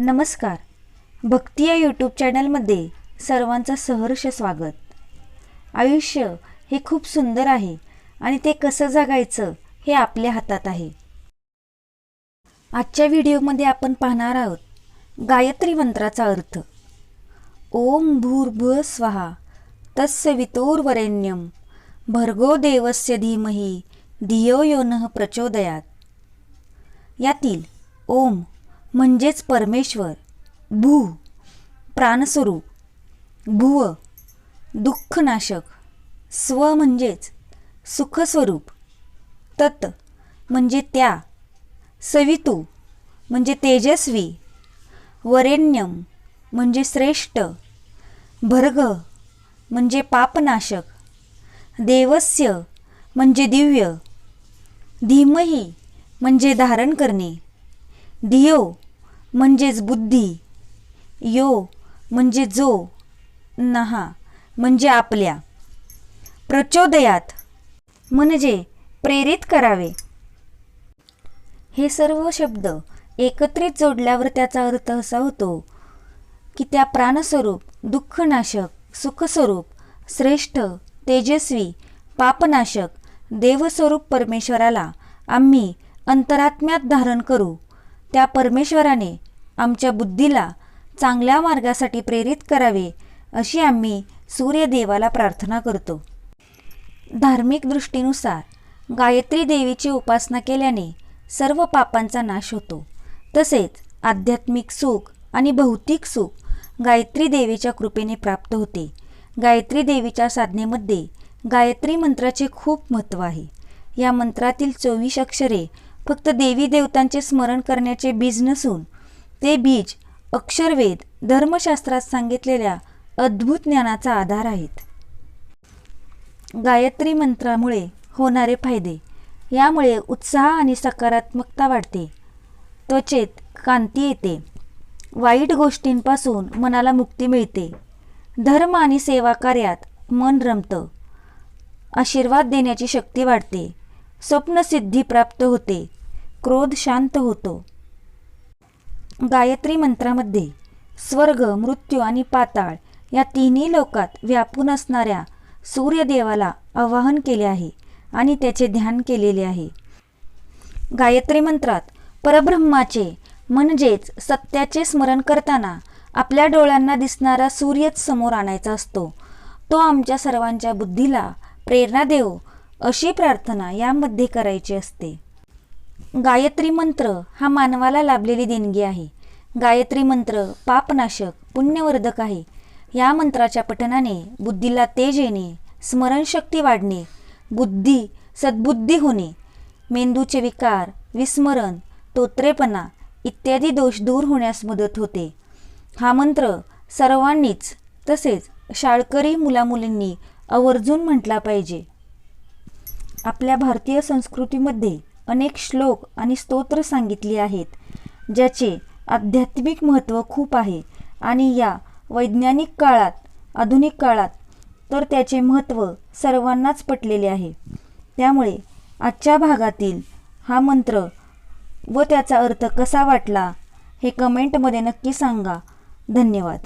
नमस्कार. भक्ती या यूट्यूब चॅनलमध्ये सर्वांचं सहर्ष स्वागत. आयुष्य हे खूप सुंदर आहे आणि ते कसं जगायचं हे आपल्या हातात आहे. आजच्या व्हिडिओमध्ये आपण पाहणार आहोत गायत्री मंत्राचा अर्थ. ओम भूर्भुव स्वाहा तस्य वितोर्वरेण्यम भर्गो देवस्य धीमहि धियो योनः प्रचोदयात. यातील ओम म्हणजेच परमेश्वर भू प्राणस्वरूप भुव दुःखनाशक स्व म्हणजेच सुखस्वरूप तत् म्हणजे त्या सवितू म्हणजे तेजस्वी वरेण्यम म्हणजे श्रेष्ठ भर्ग म्हणजे पापनाशक देवस्य म्हणजे दिव्य धीमही म्हणजे धारण करणे धियो म्हणजेच बुद्धी. यो म्हणजे जो. नहा म्हणजे आपल्या. प्रचोदयात. म्हणजे प्रेरित करावे. हे सर्व शब्द एकत्रित जोडल्यावर त्याचा अर्थ असा होतो की त्या प्राणस्वरूप दुःखनाशक सुखस्वरूप श्रेष्ठ तेजस्वी पापनाशक देवस्वरूप परमेश्वराला आम्ही अंतरात्म्यात धारण करू. त्या परमेश्वराने आमच्या बुद्धीला चांगल्या मार्गासाठी प्रेरित करावे अशी आम्ही सूर्यदेवाला प्रार्थना करतो. धार्मिक दृष्टीनुसार गायत्री देवीची उपासना केल्याने सर्व पापांचा नाश होतो. तसेच आध्यात्मिक सुख आणि भौतिक सुख गायत्री देवीच्या कृपेने प्राप्त होते. गायत्री देवीच्या साधनेमध्ये गायत्री मंत्राचे खूप महत्त्व आहे. या मंत्रातील चोवीस अक्षरे फक्त देवी देवतांचे स्मरण करण्याचे बीज नसून ते बीज अक्षरवेद धर्मशास्त्रात सांगितलेल्या अद्भुत ज्ञानाचा आधार आहेत. गायत्री मंत्रामुळे होणारे फायदे यामुळे उत्साह आणि सकारात्मकता वाढते. त्वचेत कांती येते. वाईट गोष्टींपासून मनाला मुक्ती मिळते. धर्म आणि सेवा कार्यात मन रमतं. आशीर्वाद देण्याची शक्ती वाढते. स्वप्नसिद्धी प्राप्त होते. क्रोध शांत होतो. गायत्री मंत्रामध्ये स्वर्ग मृत्यू आणि पाताळ या तिन्ही लोकात व्यापून असणाऱ्या सूर्यदेवाला आवाहन केले आहे आणि त्याचे ध्यान केलेले आहे. गायत्री मंत्रात परब्रह्माचे म्हणजेच सत्याचे स्मरण करताना आपल्या डोळ्यांना दिसणारा सूर्यच समोर आणायचा असतो. तो आमच्या सर्वांच्या बुद्धीला प्रेरणा देव अशी प्रार्थना यामध्ये करायची असते. गायत्री मंत्र हा मानवाला लाभलेली देणगी आहे. गायत्री मंत्र पापनाशक पुण्यवर्धक आहे. या मंत्राच्या पठनाने बुद्धीला तेज येणे स्मरणशक्ती वाढणे बुद्धी सद्बुद्धी होणे मेंदूचे विकार विस्मरण तोत्रेपणा इत्यादी दोष दूर होण्यास मदत होते. हा मंत्र सर्वांनीच तसेच शाळकरी मुलामुलींनी आवर्जून म्हटला पाहिजे. आपल्या भारतीय संस्कृतीमध्ये अनेक श्लोक आणि स्तोत्र सांगितली आहेत ज्याचे आध्यात्मिक महत्त्व खूप आहे. आणि या वैज्ञानिक काळात आधुनिक काळात तर त्याचे महत्त्व सर्वांनाच पटलेले आहे. त्यामुळे आजच्या भागातील हा मंत्र व त्याचा अर्थ कसा वाटला हे कमेंटमध्ये नक्की सांगा. धन्यवाद.